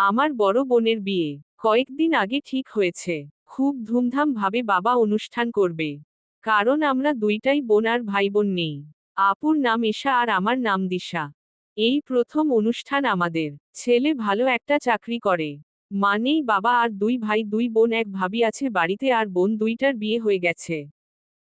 আমার বড় বোনের বিয়ে। কয়েকদিন আগে ঠিক হয়েছে। খুব ধুমধাম ভাবে বাবা অনুষ্ঠান করবে। কারণ আমরা দুইটাই বোন আর ভাই বোন নেই। আপুর নাম এশা আর আমার নাম দিশা। এই প্রথম অনুষ্ঠান আমাদের। ছেলে ভালো একটা চাকরি করে। মানেই বাবা আর দুই ভাই দুই বোন এক ভাবি আছে বাড়িতে আর বোন দুইটার বিয়ে হয়ে গেছে।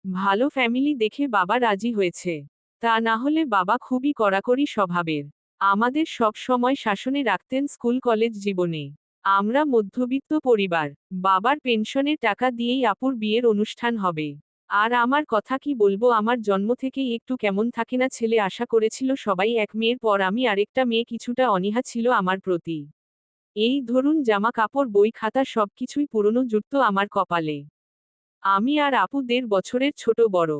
ভালো ফ্যামিলি দেখে বাবা রাজি হয়েছে। তা না হলে বাবা খুবই কড়াকড়ি স্বভাবের। আমাদের সব সময় শাসনে রাখতেন স্কুল কলেজ জীবনে। আমরা মধ্যবিত্ত পরিবার, বাবার পেনশনের টাকা দিয়েই আপুর বিয়ের অনুষ্ঠান হবে। আর আমার কথা কি বলব, আমার জন্ম থেকেই একটু কেমন থাকে না ছেলে আশা করেছিল সবাই এক মেয়ের পর আমি আরেকটা মেয়ে কিছুটা অনীহা ছিল আমার প্রতি। এই ধরুন জামা কাপড় বই খাতা সবকিছুই পুরনো যুক্ত আমার কপালে। আমি আর আপু দেড় বছরের ছোট বড়।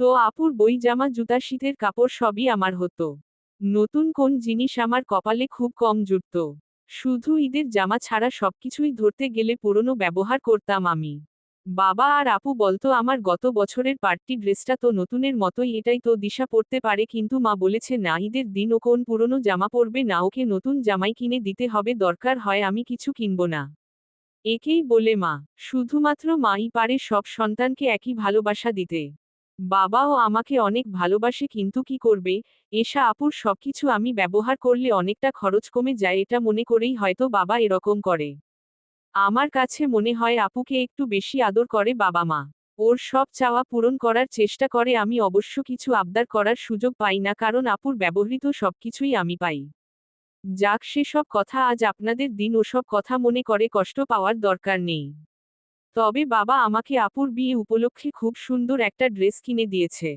তো আপুর বই, জামা, জুতা, শীতের কাপড় সবই আমার হতো। নতুন কোন জিনিস আমার কপালে খুব কম জুটত। শুধু ঈদের জামা ছাড়া সবকিছুই ধরতে গেলে পুরনো ব্যবহার করতাম আমি। বাবা আর আপু বলতো, আমার গত বছরের পার্টি ড্রেসটা তো নতুনের মতোই, এটাই তো দিশা পড়তে পারে, কিন্তু মা বলেছে, না, ঈদের দিন ও কোন পুরনো জামা পরবে না, ওকে নতুন জামাই কিনে দিতে হবে, দরকার হয় আমি কিছু কিনব না। একেই বলে মা। শুধুমাত্র মাই পারে সব সন্তানকে একই ভালোবাসা দিতে। বাবাও আমাকে অনেক ভালোবাসে, কিন্তু কি করবে? এসা আপুর সবকিছু আমি ব্যবহার করলে অনেকটা খরচ কমে যায়, এটা মনে করেই হয়তো বাবা এরকম করে। আমার কাছে মনে হয় আপুকে একটু বেশি আদর করে বাবা মা। ওর সব চাওয়া পূরণ করার চেষ্টা করে, আমি অবশ্য কিছু আবদার করার সুযোগ পাই না, কারণ আপুর ব্যবহৃত সবকিছুই আমি পাই। যাক, সেসব কথা আজ আপনাদের দিন, ওসব কথা মনে করে কষ্ট পাওয়ার দরকার নেই। তবে বাবা আমাকে আপুর বিয়ে উপলক্ষে খুব সুন্দর একটা ড্রেস কিনে দিয়েছে।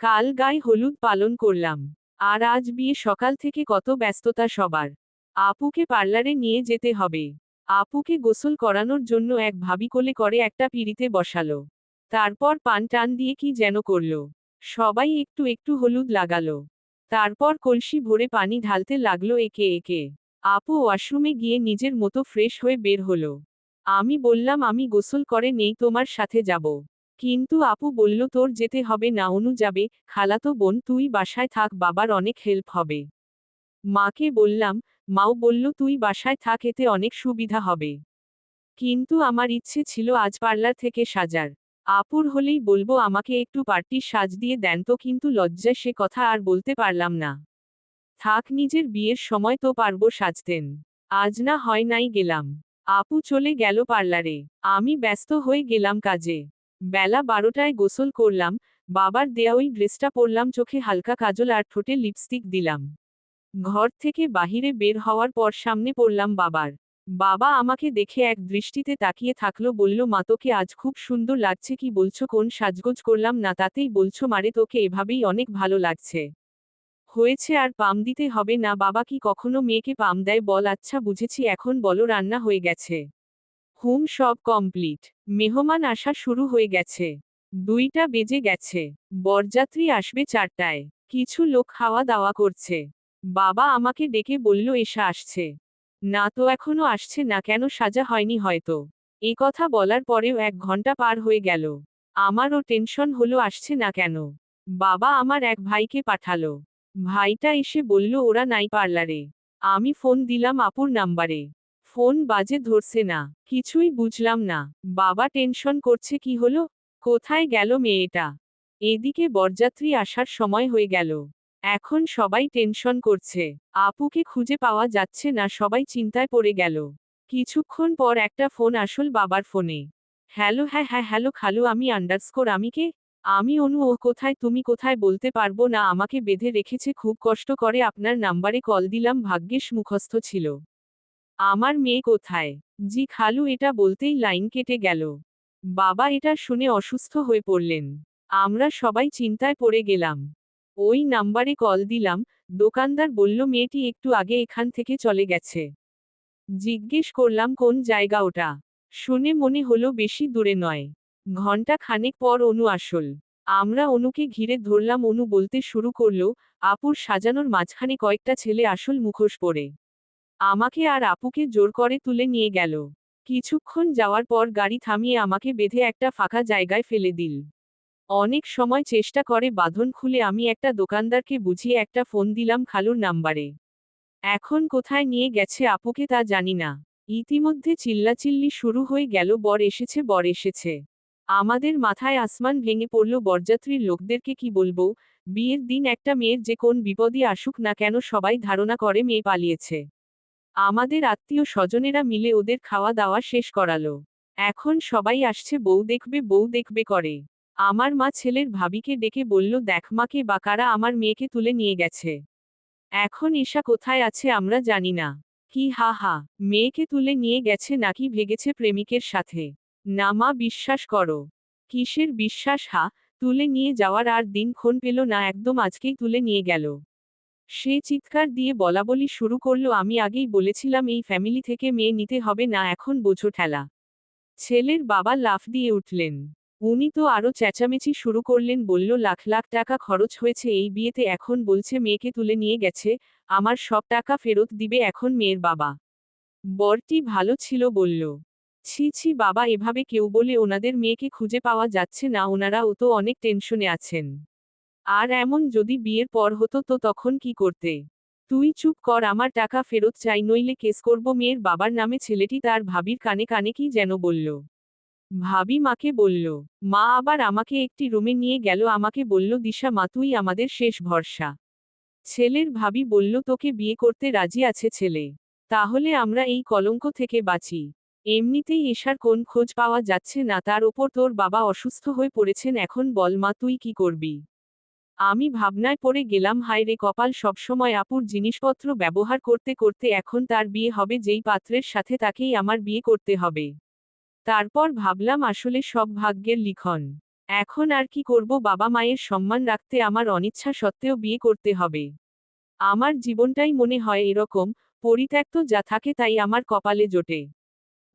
কাল গায়ে হলুদ পালন করলাম। আর আজ বিয়ে সকাল থেকে কত ব্যস্ততা সবার। আপুকে পার্লারে নিয়ে যেতে হবে। আপুকে গোসল করানোর জন্য এক ভাবি কোলে করে একটা পিড়িতে বসালো। তারপর পান টান দিয়ে কি যেন করল। সবাই একটু একটু হলুদ লাগালো। তারপর কলসি ভরে পানি ঢালতে লাগল একে একে। আপু ওয়াশরুমে গিয়ে নিজের মতো ফ্রেশ হয়ে বের হলো। আমি বললাম, আমি গোসল করে নেই, তোমার সাথে যাব। কিন্তু আপু বলল, তোর যেতে হবে না, অনু যাবে। খালাতো বোন, তুই বাসায় থাক, বাবার অনেক হেল্প হবে। মাকে বললাম, মাও বলল, তুই বাসায় থাক, এতে অনেক সুবিধা হবে। কিন্তু আমার ইচ্ছে ছিল, আজ পার্লার থেকে সাজার। আপুর হলেই বলব, আমাকে একটু পার্টির সাজ দিয়ে দেন তো। কিন্তু লজ্জায় সে কথা আর বলতে পারলাম না। থাক, নিজের বিয়ের সময় তো পারব সাজতেন। আজ না হয় নাই গেলাম। আপু চলে গেল পার্লারে। আমি ব্যস্ত হয়ে গেলাম কাজে। বেলা বারোটায় গোসল করলাম, বাবার দেয়া ওই ড্রেসটা পরলাম, চোখে হালকা কাজল আর ঠোঁটে লিপস্টিক দিলাম। ঘর থেকে বাহিরে বের হওয়ার পর সামনে পড়লাম বাবার। বাবা আমাকে দেখে এক দৃষ্টিতে তাকিয়ে থাকল, বলল, মা, তোকে আজ খুব সুন্দর লাগছে, কি বলছো, কোন সাজগোজ করলাম না, তাতেই বলছো মারে, তোকে এভাবেই অনেক ভালো লাগছে। হয়েছে আর পাম দিতে হবে না, বাবা কি কখনো মেয়েকে পাম দেয়? বল আচ্ছা বুঝেছি, এখন বলো, রান্না হয়ে গেছে। হুম, সব কমপ্লিট। মেহমান আসা শুরু হয়ে গেছে। দুইটা বেজে গেছে। বরযাত্রী আসবে চারটায়। কিছু লোক খাওয়া দাওয়া করছে। বাবা আমাকে ডেকে বলল, এসা আসছে। না তো, এখনও আসছে না, কেন সাজা হয়নি হয়তো। এ কথা বলার পরেও এক ঘণ্টা পার হয়ে গেল। আমারও টেনশন হলো, আসছে না কেন? বাবা আমার এক ভাইকে পাঠালো। ভাইটা এসে বলল, ওরা নাই পার্লারে। আমি ফোন দিলাম আপুর নাম্বারে। ফোন বাজে ধরছে না। কিছুই বুঝলাম না। বাবা টেনশন করছে, কি হলো? কোথায় গেল মেয়েটা? এদিকে বরযাত্রী আসার সময় হয়ে গেল। এখন সবাই টেনশন করছে। আপুকে খুঁজে পাওয়া যাচ্ছে না, সবাই চিন্তায় পড়ে গেল। কিছুক্ষণ পর একটা ফোন আসল বাবার ফোনে। হ্যালো হ্যাঁ হ্যাঁ হ্যালো, খালু, আমি আন্ডারস্কোর আমি কে আমি অনু ও কোথায়? তুমি কোথায় বলতে পারব না। আমাকে বেঁধে রেখেছে, খুব কষ্ট করে আপনার নাম্বারে কল দিলাম, ভাগ্যেশ মুখস্থ ছিল। আমার মেয়ে কোথায়? জি, খালু এটা বলতেই লাইন কেটে গেল। বাবা এটা শুনে অসুস্থ হয়ে পড়লেন। আমরা সবাই চিন্তায় পড়ে গেলাম। ওই নাম্বারে কল দিলাম। দোকানদার বলল, মেয়েটি একটু আগে এখান থেকে চলে গেছে। জিজ্ঞেস করলাম, কোন জায়গা ওটা? শুনে মনে হলো, বেশি দূরে নয়। ঘণ্টা খানেক পর অনু আসল। আমরা অনুকে ঘিরে ধরলাম, অনু বলতে শুরু করল, আপুর সাজানোর মাঝখানে কয়েকটা ছেলে আসল মুখোশ পরে। আমাকে আর আপুকে জোর করে তুলে নিয়ে গেল। কিছুক্ষণ যাওয়ার পর গাড়ি থামিয়ে আমাকে বেঁধে একটা ফাঁকা জায়গায় ফেলে দিল। অনেক সময় চেষ্টা করে বাঁধন খুলে আমি একটা দোকানদারকে বুঝিয়ে একটা ফোন দিলাম খালুর নাম্বারে। এখন কোথায় নিয়ে গেছে আপুকে তা জানি না। ইতিমধ্যে চিল্লাচিল্লি শুরু হয়ে গেল, বর এসেছে বর এসেছে। আমাদের মাথায় আসমান ভেঙে পড়ল বরযাত্রীর লোকদেরকে কি বলব? বিয়ের দিন একটা মেয়ের যে কোন বিপদই আসুক না কেন সবাই ধারণা করে মেয়ে পালিয়েছে। আমাদের আত্মীয় স্বজনেরা মিলে ওদের খাওয়া দাওয়া শেষ করালো। এখন সবাই আসছে বউ দেখবে বউ দেখবে করে। আমার মা ছেলের ভাবিকে ডেকে বলল, দেখ মাকে বা কারা আমার মেয়েকে তুলে নিয়ে গেছে। এখন ঈশা কোথায় আছে আমরা জানি না। কি হা হা, মেয়েকে তুলে নিয়ে গেছে নাকি ভেগেছে প্রেমিকের সাথে? না মা বিশ্বাস করো। কিসের বিশ্বাস, হা? তুলে নিয়ে যাওয়ার আর দিনক্ষণ পেল না, একদম আজকেই তুলে নিয়ে গেল। সে চিৎকার দিয়ে বলাবলি শুরু করল, আমি আগেই বলেছিলাম এই ফ্যামিলি থেকে মেয়ে নিতে হবে না, এখন বোঝো ঠেলা। ছেলের বাবা লাফ দিয়ে উঠলেন। উনি তো আরও চেঁচামেচি শুরু করলেন, বলল, লাখ লাখ টাকা খরচ হয়েছে, এই বিয়েতে এখন বলছে মেয়েকে তুলে নিয়ে গেছে, আমার সব টাকা ফেরত দিবে এখন মেয়ের বাবা। বরটি ভালো ছিল, বলল ছি ছি, বাবা, এভাবে কেউ বলে ওনাদের মেয়েকে খুঁজে পাওয়া যাচ্ছে না ওনারা ও তো অনেক টেনশনে আছেন। আর এমন যদি বিয়ের পর হতো তো তখন কি করতে? তুই চুপ কর, আমার টাকা ফেরত চাই, নইলে কেস করব মেয়ের বাবার নামে ছেলেটি তার ভাবির কানে কানে কি যেন বলল। ভাবি মাকে বলল, মা আবার আমাকে একটি রুমে নিয়ে গেল, আমাকে বলল, দিশা মা, তুই আমাদের শেষ ভরসা। ছেলের ভাবি বলল, তোকে বিয়ে করতে রাজি আছে ছেলে। তাহলে আমরা এই কলঙ্ক থেকে বাঁচি। এমনিতেই এসার কোন খোঁজ পাওয়া যাচ্ছে না, তার ওপর তোর বাবা অসুস্থ হয়ে পড়েছেন এখন বল মা, তুই কি করবি? আমি ভাবনায় পড়ে গেলাম, হায় রে কপাল, সবসময় আপুর জিনিসপত্র ব্যবহার করতে করতে এখন তার বিয়ে হবে, যেই পাত্রের সাথে তাকেই আমার বিয়ে করতে হবে। তারপর ভাবলাম, আসলে সব ভাগ্যের লিখন। এখন আর কি করব, বাবা মায়ের সম্মান রাখতে আমার অনিচ্ছা সত্ত্বেও বিয়ে করতে হবে। আমার জীবনটাই মনে হয় এরকম, পরিত্যক্ত যা থাকে তাই আমার কপালে জোটে।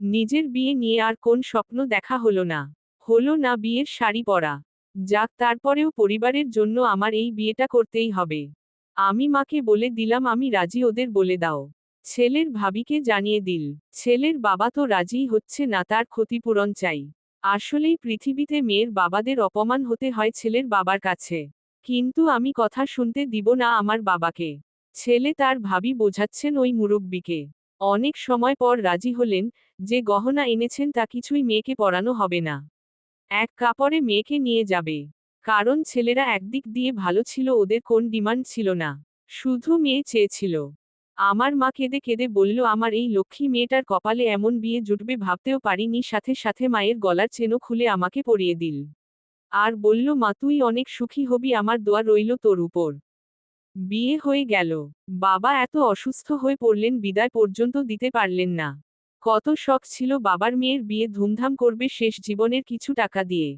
নিজের বিয়ে নিয়ে আর কোন স্বপ্ন দেখা হলো না। হলো না বিয়ের শাড়ি পরা। যাক তারপরেও পরিবারের জন্য আমার এই বিয়েটা করতেই হবে। আমি মাকে বলে দিলাম আমি রাজি ওদের বলে দাও। ছেলের ভাবিকে জানিয়ে দিল। ছেলের বাবা তো রাজিই হচ্ছে না তার ক্ষতিপূরণ চাই। আসলেই পৃথিবীতে মেয়ের বাবাদের অপমান হতে হয় ছেলের বাবার কাছে। কিন্তু আমি কথা শুনতে দিব না আমার বাবাকে। ছেলে তার ভাবি বোঝাচ্ছেন ওই মুরব্বীকে। অনেক সময় পর রাজি হলেন, যে গহনা এনেছেন তা কিছুই মেয়েকে পরানো হবে না। এক কাপড়ে মেয়েকে নিয়ে যাবে। কারণ ছেলেরা একদিক দিয়ে ভালো ছিল, ওদের কোন ডিমান্ড ছিল না। শুধু মেয়ে চেয়েছিল। আমার মা কেঁদে কেঁদে বলল, আমার এই লক্ষ্মী মেয়েটার কপালে এমন বিয়ে জুটবে, ভাবতেও পারিনি, সাথে সাথে মায়ের গলার চেনও খুলে আমাকে পরিয়ে দিল। আর বলল, মা, তুই অনেক সুখী হবি, আমার দোয়া রইল তোর উপর। বিয়ে হয়ে গেল। বাবা এত অসুস্থ হয়ে পড়লেন, বিদায় পর্যন্ত দিতে পারলেন না। কত শখ ছিল বাবার মেয়ের বিয়ে ধুমধাম করবে শেষ জীবনের কিছু টাকা দিয়ে।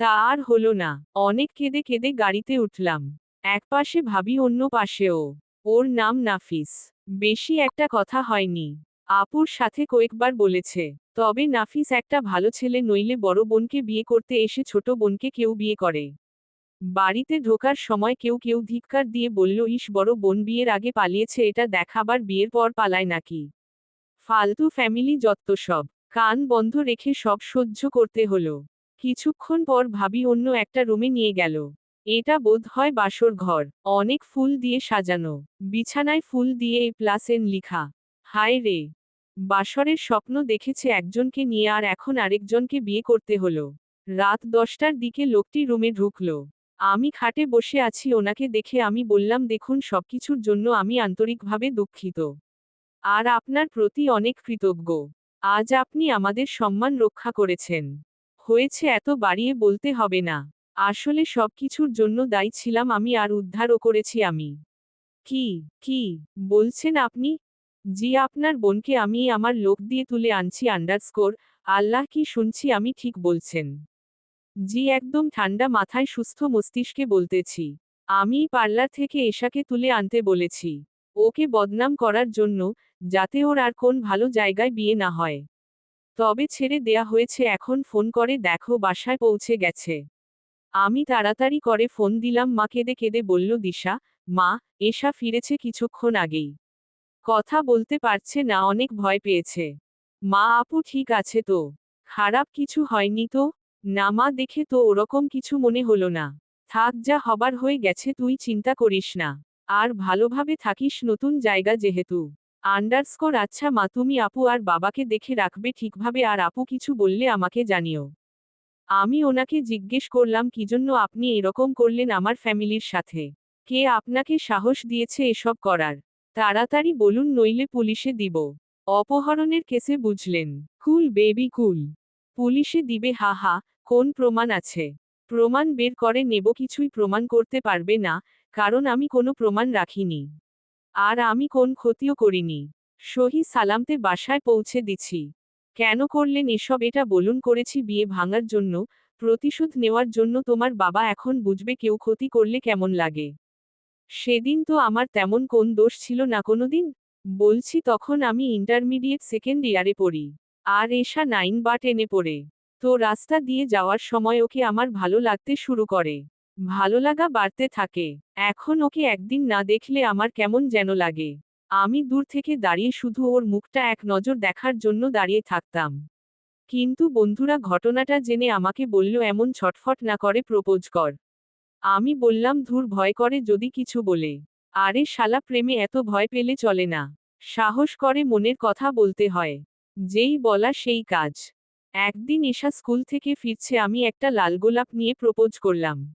তা আর হলো না, অনেক কেঁদে কেঁদে গাড়িতে উঠলাম। এক পাশে ভাবি, অন্য পাশেও। ওর নাম নাফিস। বেশি একটা কথা হয়নি। আপুর সাথে কয়েকবার বলেছে, তবে নাফিস একটা ভালো ছেলে নইলে বড় বোনকে বিয়ে করতে এসে ছোট বোনকে কেউ বিয়ে করে। বাড়িতে ঢোকার সময় কেউ কেউ ধিক্কার দিয়ে বলল, ইস, বড় বোন, বিয়ের আগে পালিয়েছে, এটা দেখাবার বিয়ের পর পালায় নাকি? ফালতু ফ্যামিলি যত্ত সব। কান বন্ধ রেখে সব সহ্য করতে হলো। কিছুক্ষণ পর ভাবি অন্য একটা রুমে নিয়ে গেল। এটা বোধ হয় বাসর ঘর। অনেক ফুল দিয়ে সাজানো। বিছানায় ফুল দিয়ে এ প্লাস এন লিখা। হায় রে! বাসরের স্বপ্ন দেখেছে একজনকে নিয়ে আর এখন আরেকজনকে বিয়ে করতে হলো। রাত দশটার দিকে লোকটি রুমে ঢুকলো। আমি খাটে বসে আছি, ওনাকে দেখে আমি বললাম, দেখুন, সবকিছুর জন্য আমি আন্তরিকভাবে দুঃখিত। আর আপনার প্রতি অনেক কৃতজ্ঞ। আজ আপনি আমাদের সম্মান রক্ষা করেছেন। হয়েছে এত, বাড়িয়ে বলতে হবে না। আসলে সবকিছুর জন্য দায়ী ছিলাম আমি, আর উদ্ধারও করেছি আমি। কি কি, বলছেন আপনি? জি, আপনার বোনকে আমি, আমার লোক দিয়ে তুলে আনছি, আন্ডারস্কোর। আল্লাহ কি শুনছি, আমি ঠিক বলছেন। জি, একদম ঠান্ডা মাথায় সুস্থ মস্তিষ্কে বলতেছি। আমি পার্লার থেকে এশাকে তুলে আনতে বলেছি। ওকে বদনাম করার জন্য, যাতে ওর আর কোন ভালো জায়গায় বিয়ে না হয়। তবে ছেড়ে দেয়া হয়েছে, এখন ফোন করে দেখো বাসায় পৌঁছে গেছে। আমি তাড়াতাড়ি করে ফোন দিলাম, মা কেঁদে কেঁদে বলল, দিশা, মা, এশা ফিরেছে কিছুক্ষণ আগেই। কথা বলতে পারছে না, অনেক ভয় পেয়েছে। মা, আপু, ঠিক আছে তো? খারাপ কিছু হয়নি তো? না মা, দেখে তো ওরকম কিছু মনে হলো না। থাক, যা হবার হয়ে গেছে, তুই চিন্তা করিস না। আর ভালোভাবে থাকিস, নতুন জায়গা যেহেতু। আন্ডারস্কোর আচ্ছা মা, তুমি আপু আর বাবাকে দেখে রাখবে ঠিকভাবে, আর আপু কিছু বললে আমাকে জানিও। আমি ওনাকে জিজ্ঞেস করলাম, কি জন্য আপনি এরকম করলেন আমার ফ্যামিলির সাথে? কে আপনাকে সাহস দিয়েছে এসব করার? তাড়াতাড়ি বলুন, নইলে পুলিশে দিব। অপহরণের কেসে বুঝলেন। Cool baby cool. পুলিশে দিবে, হা হা। কোন প্রমাণ আছে? প্রমাণ বের করে নেব, কিছুই প্রমাণ করতে পারবে না, কারণ আমি কোনো প্রমাণ রাখিনি। আর আমি কোন ক্ষতিও করিনি। সহি সালামতে বাসায় পৌঁছে দিছি। কেন করলেন এসব এটা বলুন, করেছি বিয়ে ভাঙার জন্য, প্রতিশোধ নেওয়ার জন্য তোমার বাবা এখন বুঝবে কেউ ক্ষতি করলে কেমন লাগে। সেদিন তো আমার তেমন কোন দোষ ছিল না, কোনোদিন? বলছি তখন আমি ইন্টারমিডিয়েট সেকেন্ড ইয়ারে পড়ি। আর এসা নাইন বা টেনে পড়ে। তো রাস্তা দিয়ে যাওয়ার সময় ওকে আমার ভালো লাগতে শুরু করে। ভালো লাগা বাড়তে থাকে। এখন ওকে একদিন না দেখলে আমার কেমন যেন লাগে। আমি দূর থেকে দাঁড়িয়ে শুধু ওর মুখটা এক নজর দেখার জন্য দাঁড়িয়ে থাকতাম। কিন্তু বন্ধুরা ঘটনাটা জেনে আমাকে বলল, এমন ছটফট না করে প্রপোজ কর। আমি বললাম, ধুর, ভয় করে যদি কিছু বলে। আরে শালা, প্রেমে এত ভয় পেলে চলে না। সাহস করে মনের কথা বলতে হয়। যেই বলা সেই কাজ। একদিন এসা স্কুল থেকে ফিরছে, আমি একটা লাল গোলাপ নিয়ে প্রপোজ করলাম।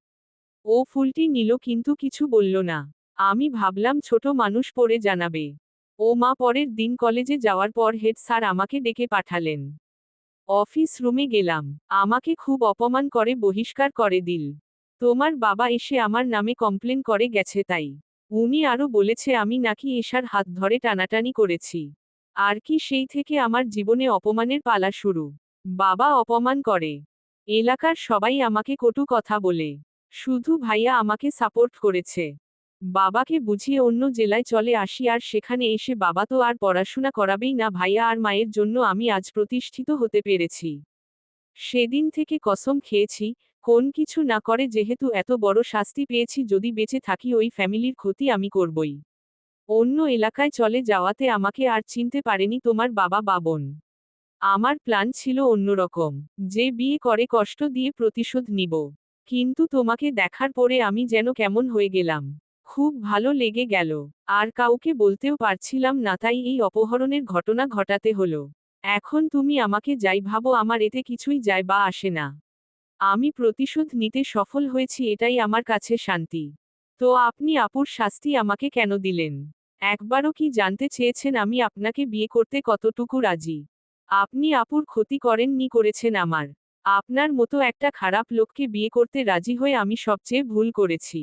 ও ফুলটি নিল, কিন্তু কিছু বলল না। আমি ভাবলাম, ছোট মানুষ পড়ে জানাবে। ও মা পরের দিন কলেজে যাওয়ার পর হেড স্যার আমাকে ডেকে পাঠালেন। অফিস রুমে গেলাম। আমাকে খুব অপমান করে, বহিষ্কার করে দিল। তোমার বাবা এসে আমার নামে কমপ্লেন করে গেছে তাই। উনি আরও বলেছে, আমি নাকি এশার হাত ধরে টানাটানি করেছি। আর কি সেই থেকে আমার জীবনে অপমানের পালা শুরু? বাবা অপমান করে। এলাকার সবাই আমাকে কটু কথা বলে। শুধু ভাইয়া আমাকে সাপোর্ট করেছে। বাবাকে বুঝিয়ে অন্য জেলায় চলে আসি আর সেখানে এসে বাবা তো আর পড়াশোনা করাবেই না, ভাইয়া আর মায়ের জন্য আমি আজ প্রতিষ্ঠিত হতে পেরেছি। সেদিন থেকে কসম খেয়েছি, কোন কিছু না করে যেহেতু এত বড় শাস্তি পেয়েছি, যদি বেঁচে থাকি ওই ফ্যামিলির ক্ষতি আমি করবই। অন্য এলাকায় চলে যাওয়াতে আমাকে আর চিনতে পারেনি তোমার বাবা বাবন আমার প্ল্যান ছিল অন্যরকম, যে বিয়ে করে কষ্ট দিয়ে প্রতিশোধ নিব। কিন্তু তোমাকে দেখার পরে আমি যেন কেমন হয়ে গেলাম। খুব ভালো লেগে গেল। আর কাউকে বলতেও পারছিলাম না তাই এই অপহরণের ঘটনা ঘটাতে হলো। এখন তুমি আমাকে যাই ভাবো আমার এতে কিছুই যায় বা আসে না। আমি প্রতিশোধ নিতে সফল হয়েছি এটাই আমার কাছে শান্তি। তো আপনি আপুর শাস্তি আমাকে কেন দিলেন? একবারও কি জানতে চেয়েছেন আমি আপনাকে বিয়ে করতে কতটুকু রাজি? আপনি আপুর ক্ষতি করেননি করেছেন আমার। আপনার মতো একটা খারাপ লোককে বিয়ে করতে রাজি হয়ে আমি সবচেয়ে ভুল করেছি।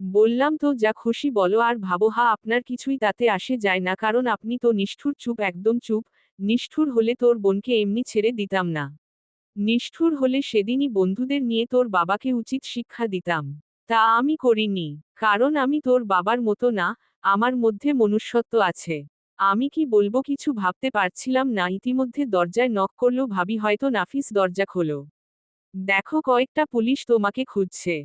বললাম তো, যা খুশি বলো, আর ভাবো, হা, আপনার কিছুই তাতে আসে যায় না, কারণ আপনি তো নিষ্ঠুর চুপ, একদম চুপ। নিষ্ঠুর হলে তোর বোনকে এমনি ছেড়ে দিতাম না। নিষ্ঠুর হলে সেদিনই বন্ধুদের নিয়ে তোর বাবাকে উচিত শিক্ষা দিতাম। তা আমি করিনি, কারণ আমি তোর বাবার মতো না, আমার মধ্যে মনুষ্যত্ব আছে। আমি কি বলব কিছু ভাবতে পারছিলাম না, ইতিমধ্যে দরজায় নক করল, ভাবি হয়তো নাফিস দরজা খোলো। দেখো কয়েকটা পুলিশ তোমাকে খুঁজছে।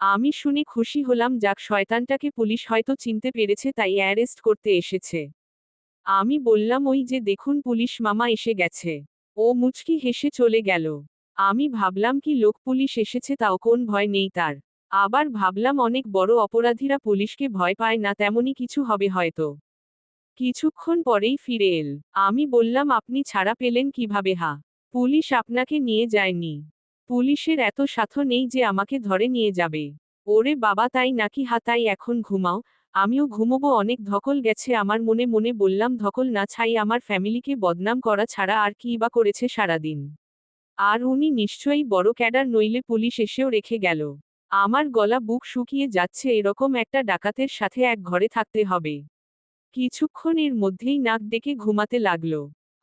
আমি শুনে খুশি হলাম, যাক শয়তানটাকে পুলিশ হয়তো চিনতে পেরেছে, তাই অ্যারেস্ট করতে এসেছে। আমি বললাম, ওই যে দেখুন পুলিশ মামা এসে গেছে। ও মুচকি হেসে চলে গেল। আমি ভাবলাম, কি লোক পুলিশ এসেছে, তাও কোন ভয় নেই তার। আবার ভাবলাম, অনেক বড় অপরাধীরা পুলিশকে ভয় পায় না, তেমনই কিছু হবে হয়তো। কিছুক্ষণ পরেই ফিরে এল। আমি বললাম, আপনি ছাড়া পেলেন কীভাবে? হা পুলিশ আপনাকে নিয়ে যায়নি। পুলিশের এত সাথ নেই যে আমাকে ধরে নিয়ে যাবে। ওরে বাবা, তাই নাকি? হা তাই এখন ঘুমাও। আমিও ঘুমোবো। অনেক ধকল গেছে আমার মনে মনে বললাম, ধকল না ছাই, আমার ফ্যামিলিকে বদনাম করা ছাড়া আর কি বা করেছে সারাদিন। আর উনি নিশ্চয়ই বড় ক্যাডার, নইলে পুলিশ এসেও রেখে গেল। আমার গলা বুক শুকিয়ে যাচ্ছে, এরকম একটা ডাকাতের সাথে এক ঘরে থাকতে হবে। কিছুক্ষণ এর মধ্যেই নাক ডেকে ঘুমাতে লাগল।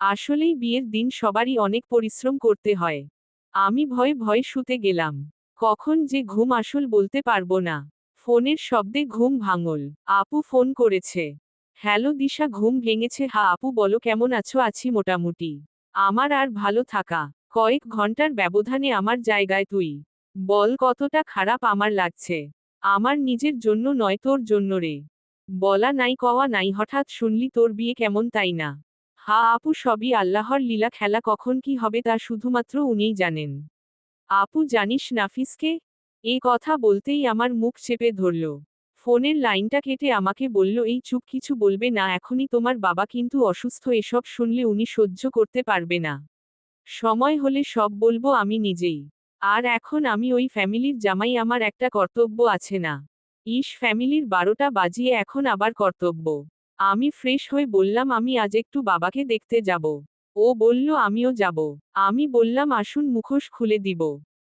আসলেই বিয়ের দিন সবারই অনেক পরিশ্রম করতে হয়। আমি ভয়ে ভয়ে শুতে গেলাম। কখন যে ঘুম আসল বলতে পারব না। ফোনের শব্দে ঘুম ভাঙল। আপু ফোন করেছে। হ্যালো দিশা, ঘুম ভেঙেছে। হা, আপু বলো, কেমন আছো? আছি মোটামুটি। আমার আর ভালো থাকা। কয়েক ঘণ্টার ব্যবধানে আমার জায়গায় তুই। বল কতটা খারাপ আমার লাগছে। আমার নিজের জন্য নয়, তোর জন্য রে। বলা নাই, কওয়া নাই, হঠাৎ শুনলি তোর বিয়ে কেমন তাই না? হা আপু সবই আল্লাহর লীলা খেলা কখন কি হবে তা শুধুমাত্র উনিই জানেন। আপু জানিস নাফিসকে? এ কথা বলতেই আমার মুখ চেপে ধরল। ফোনের লাইনটা কেটে আমাকে বলল, এই চুপ কিছু বলবে না, এখনই তোমার বাবা কিন্তু অসুস্থ, এসব শুনলে উনি সহ্য করতে পারবে না। সময় হলে সব বলব আমি নিজেই। আর এখন আমি ওই ফ্যামিলির জামাই, আমার একটা কর্তব্য আছে না। ইস, ফ্যামিলির বারোটা বাজিয়ে এখন আবার কর্তব্য। আমি ফ্রেশ হয়ে বললাম, আমি আজ একটু বাবাকে দেখতে যাব। ও বলল, আমিও যাব। আমি বললাম, আসুন, মুখোশ খুলে দিব।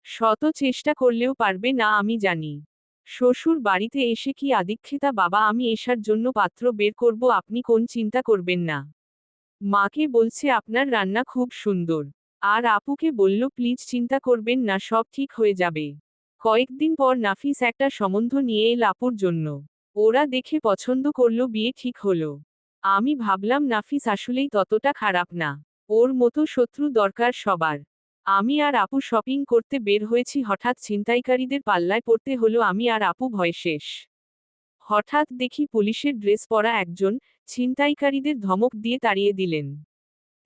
শত চেষ্টা করলেও পারবে না, আমি জানি। শ্বশুর বাড়িতে এসে কি আদিক্ষেতা বাবা, আমি এসার জন্য পাত্র বের করব, আপনি কোন চিন্তা করবেন না। মাকে বলছে, আপনার রান্না খুব সুন্দর। আর আপুকে বলল, প্লিজ চিন্তা করবেন না, সব ঠিক হয়ে যাবে। কয়েকদিন পর নাফিস একটা সম্বন্ধ নিয়ে এল আপুর জন্য। ওরা দেখে পছন্দ করল বিয়ে ঠিক হলো। আমি ভাবলাম, নাফিস আসলেই ততটা খারাপ না। ওর মতো শত্রু দরকার সবার। আমি আর আপু শপিং করতে বের হয়েছি, হঠাৎ ছিনতাইকারীদের পাল্লায় পড়তে হলো, আমি আর আপু ভয় শেষ। হঠাৎ দেখি পুলিশের ড্রেস পরা একজন ছিনতাইকারীদের ধমক দিয়ে তাড়িয়ে দিলেন।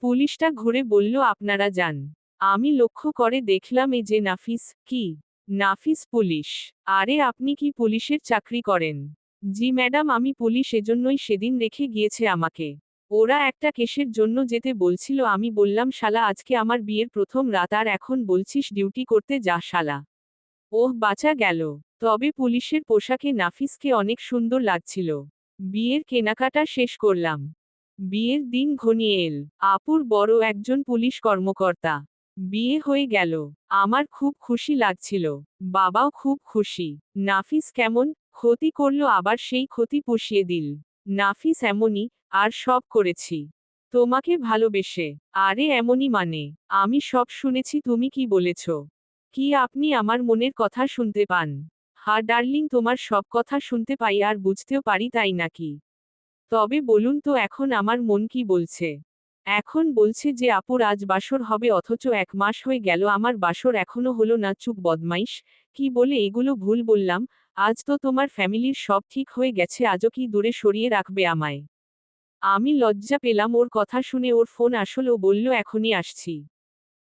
পুলিশটা ঘুরে বলল, আপনারা যান। আমি লক্ষ্য করে দেখলাম এ যে নাফিস, কি? নাফিস পুলিশ। আরে, আপনি কি পুলিশের চাকরি করেন? জি ম্যাডাম, আমি পুলিশ এজন্যই সেদিন রেখে গিয়েছে আমাকে। ওরা একটা কেসের জন্য যেতে বলছিল, আমি বললাম, শালা, আজকে আমার বিয়ের প্রথম রাত, আর এখন বলছিস ডিউটি করতে যা, শালা। ওহ, বাঁচা গেল। তবে পুলিশের পোশাকে নাফিসকে অনেক সুন্দর লাগছিল। বিয়ের কেনাকাটা শেষ করলাম। বিয়ের দিন ঘনিয়ে এল। আপুর বড় একজন পুলিশ কর্মকর্তা। বিয়ে হয়ে গেল। আমার খুব খুশি লাগছিল। বাবাও খুব খুশি। নাফিস কেমন? ক্ষতি করল আবার সেই ক্ষতি পুষিয়ে দিল। নাফিস এমনই, আর সব করেছি। তোমাকে ভালোবেসে। আরে এমনই মানে। আমি সব শুনেছি, তুমি কি বলেছ? কি আপনি আমার মনের কথা শুনতে পান? হা ডার্লিং, তোমার সব কথা শুনতে পাই আর বুঝতেও পারি তাই নাকি? তবে বলুন তো এখন আমার মন কি বলছে? এখন বলছে যে আপুর আজ বাসর হবে, অথচ এক মাস হয়ে গেল, আমার বাসর এখনও হলো না, চুপ বদমাইশ। কি বলে এগুলো ভুল বললাম, আজ তো তোমার ফ্যামিলির সব ঠিক হয়ে গেছে, আজও কি দূরে সরিয়ে রাখবে আমায়? আমি লজ্জা পেলাম, ওর কথা শুনে ওর ফোন আসল, ও বলল, এখনই আসছি।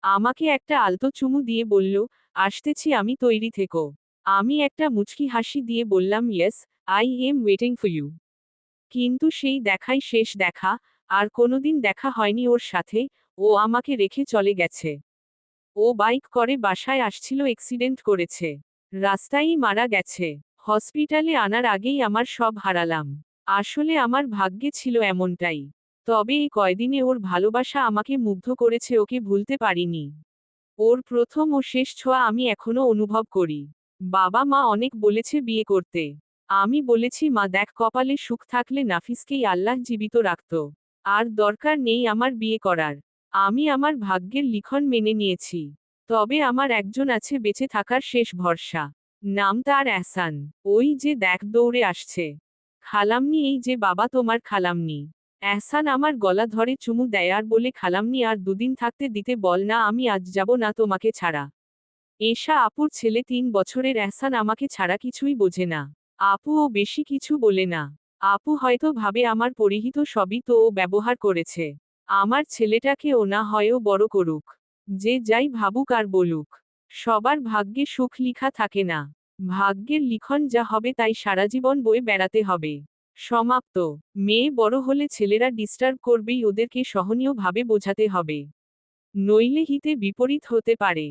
আমাকে একটা আলতো চুমু দিয়ে বলল, আসতেছি আমি তৈরি থেকো। আমি একটা মুচকি হাসি দিয়ে বললাম, yes, I am waiting for you. কিন্তু সেই দেখাই শেষ দেখা আর কোনোদিন দেখা হয়নি ওর সাথে, ও আমাকে রেখে চলে গেছে। ও বাইক করে বাসায় আসছিল এক্সিডেন্ট করেছে। রাস্তায়ই মারা গেছে। হসপিটালে আনার আগেই আমার সব হারালাম। আসলে আমার ভাগ্যে ছিল এমনটাই। তবে এই কয়দিনে ওর ভালোবাসা আমাকে মুগ্ধ করেছে, ওকে ভুলতে পারিনি। ওর প্রথম ও শেষ ছোঁয়া আমি এখনও অনুভব করি। বাবা মা অনেক বলেছে বিয়ে করতে। আমি বলেছি, মা দেখ, কপালে সুখ থাকলে নাফিসকেই আল্লাহ জীবিত রাখত। আর দরকার নেই আমার বিয়ে করার। আমি আমার ভাগ্যের লিখন মেনে নিয়েছি। তবে আমার একজন আছে বেঁচে থাকার শেষ ভরসা। নাম তার এহসান ওই যে দেখ দৌড়ে আসছে। খালামনি, এই যে বাবা তোমার খালামনি। এহসান আমার গলা ধরে চুমু দেয় আর বলে, খালামনি, আর দুদিন থাকতে দিতে বল না, আমি আজ যাব না তোমাকে ছাড়া। এশা আপুর ছেলে তিন বছরের এহসান আমাকে ছাড়া কিছুই বোঝে না। আপু ও বেশি কিছু বলে না। আপু হয়তো ভাবে আমার পরিহিত সবই তো ও ব্যবহার করেছে। আমার ছেলেটাকে ও না হয়ও বড় করুক। যে যাই ভাবুক আর বলুক। সবার ভাগ্যে সুখ লিখা থাকে না। ভাগ্যের লিখন যা হবে তাই সারা জীবন বয়ে বেড়াতে হবে। সমাপ্ত। মেয়ে বড় হলে ছেলেরা ডিস্টার্ব করবেই ওদেরকে সহনীয়ভাবে বোঝাতে হবে। নইলে হিতে বিপরীত হতে পারে।